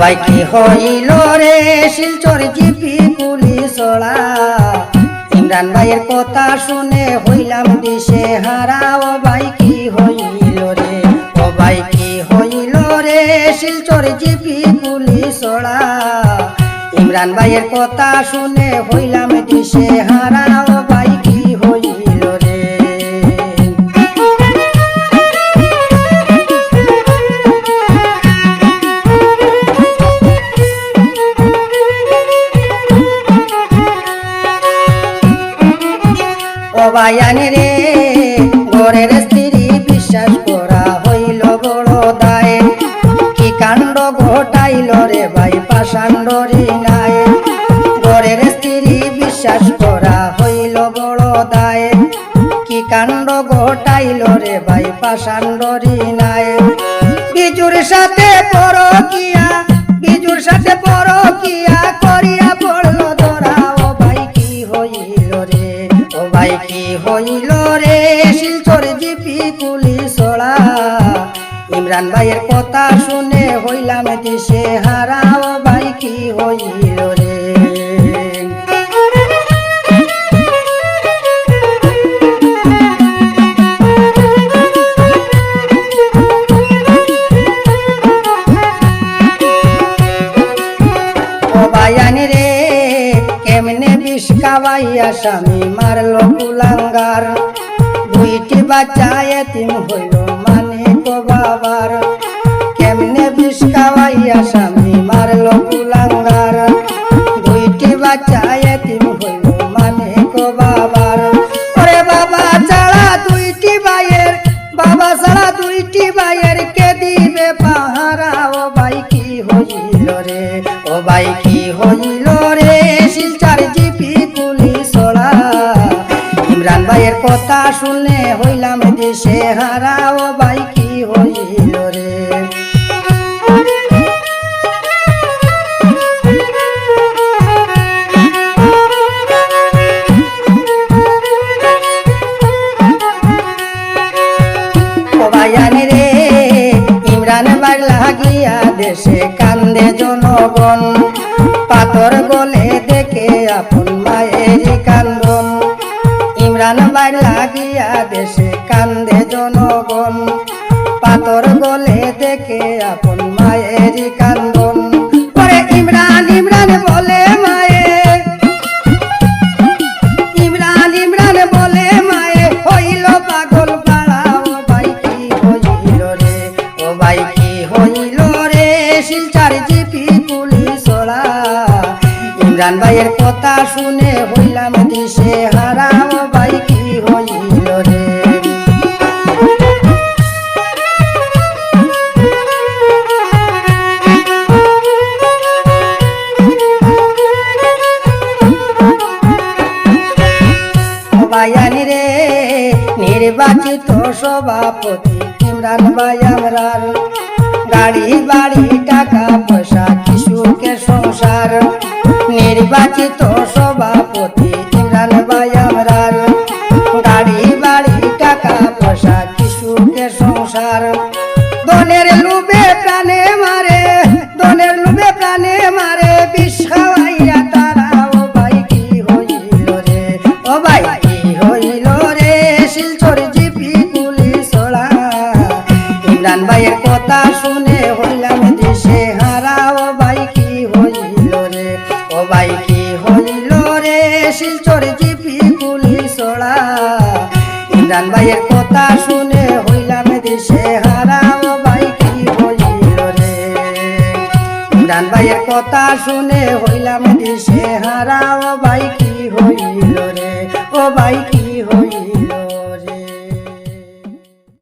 ভাই, কি হইল রে? শিলচর জিপি পুলিশ ইমরান ভাইয়ের কথা শুনে হইলাম দিশে হারা ও ভাই, কি হইল রে? ও ভাই, কি হইল রে? শিলচর জিপি পুলিশ ইমরান ভাইয়ের কথা শুনে হইলাম দিশে হারা ও অবায়ানি রে, ঘরের স্ত্রী বিশ্বাস করা হইল বড় দায় কি কাণ্ড ঘটাইল রে ভাই পাষাণ্ড নাই ঘরের স্ত্রী বিশ্বাস করা হইল বড় দায় কি কাণ্ড ঘটাইল রে ভাই পাষাণ্ড নাই বিজুর সাথে পরকিয়া, বিজুর সাথে পরকিয়া হইল শিলচর জিপি পুলিশ ইমরান ভাইয়ের কথা শুনে হইলাম দিশে হারাও ভাই, কি হইল রে? খাওয়াইয়া স্বামী মারলো কুলাঙ্গার। দুইটি বাচ্চা এতিম হইল মানে বাবার। কেমনে বিষ খাওয়াইয়া স্বামী মারলো কুলাঙ্গার। দুইটি বাচ্চা এতিম হইল মানে কো বাবার। ওরে বাবা ছাড়া দুইটি ভাইয়ের, বাবা ছাড়া দুইটি ভাইয়ের কে দিবে পাহারা? ও ভাই কি হইল রে? ও ভাই কি হইল রে? কথা শুনে হইলাম দেশে হারা ও ভাই কি হইল রে? দেশে কান্দে জনগণ। পাথর গলে দেখে আপন মায়ের কান্দন ইমরান বাই লাগিয়া দেশে কান্দে জনগণ। পাথর গলে দেখে আপন মায়ের কান্দন। পরে ইমরান ইমরান বলে মায়ে। ইমরান ইমরান বলে মায়ে, হইল পাগল পাড়া। ও ভাই কি হইল রে, ও ভাই কি হইল রে? শিলচার জিপি পুলিশ ইমরান ভাইয়ের কথা শুনে হইলাম দিশে হারা বায়ানি রে, নির্বাচিত সভাপতি ইমরান ভাই আমরার। গাড়ি, বাড়ি, টাকা, পয়সা কিশোরকে সংসার? নির্বাচিত সভাপতি ইমরান ভাই ভাইয়ের কথা শুনে হইলাম দিশে হারা ও ভাই, কি হইল রে? ইমরান ভাইয়ের কথা শুনে হইলাম দিশে হারা ও ভাই, কি হইল রে? ও ভাই